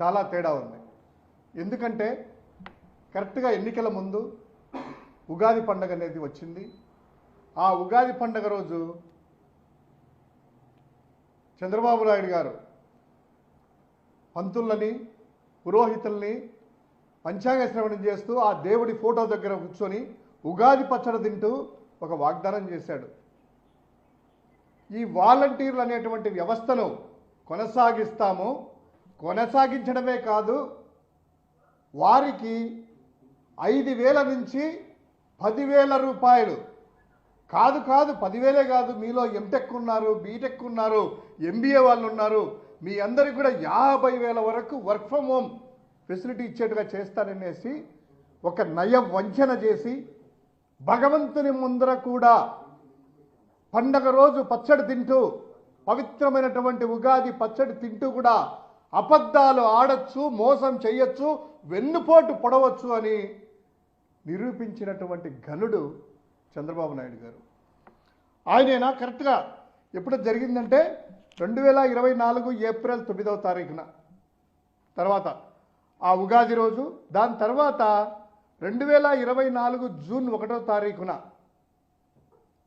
చాలా తేడా ఉంది. ఎందుకంటే కరెక్ట్గా ఎన్నికల ముందు ఉగాది పండగ అనేది వచ్చింది. ఆ ఉగాది పండగ రోజు చంద్రబాబు నాయుడు గారు పంతులని పురోహితుల్ని పంచాంగ శ్రవణం చేస్తూ ఆ దేవుడి ఫోటో దగ్గర కూర్చొని ఉగాది పచ్చడి తింటూ ఒక వాగ్దానం చేశాడు. ఈ వాలంటీర్లు అనేటువంటి వ్యవస్థను కొనసాగిస్తాము. కొనసాగించడమే కాదు వారికి ఐదు వేల నుంచి పదివేల రూపాయలు. కాదు కాదు పదివేలే కాదు మీలో ఎంటెక్ ఉన్నారు బీటెక్ ఉన్నారు ఎంబీఏ వాళ్ళు ఉన్నారు. మీ అందరికీ కూడా యాభై వేల వరకు వర్క్ ఫ్రమ్ హోమ్ ఫెసిలిటీ ఇచ్చేట్టుగా చేస్తారనేసి ఒక నయ వంచన చేసి భగవంతుని ముందర కూడా పండగ రోజు పచ్చడి తింటూ పవిత్రమైనటువంటి ఉగాది పచ్చడి తింటూ కూడా అబద్ధాలు ఆడచ్చు మోసం చేయొచ్చు వెన్నుపోటు పొడవచ్చు అని నిరూపించినటువంటి ఘనుడు చంద్రబాబు నాయుడు గారు. ఆయనేనా? కరెక్ట్గా. ఎప్పుడు జరిగిందంటే రెండు వేల ఇరవై నాలుగు ఏప్రిల్ తొమ్మిదవ తారీఖున. తర్వాత ఆ ఉగాది రోజు దాని తర్వాత రెండు వేల ఇరవై నాలుగు జూన్ ఒకటో తారీఖున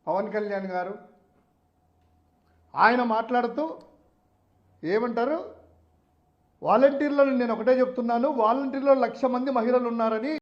పవన్ కళ్యాణ్ గారు ఆయన మాట్లాడుతూ ఏమంటారు? వాలంటీర్లను నేను ఒకటే చెప్తున్నాను వాలంటీర్లో లక్ష మంది మహిళలు ఉన్నారని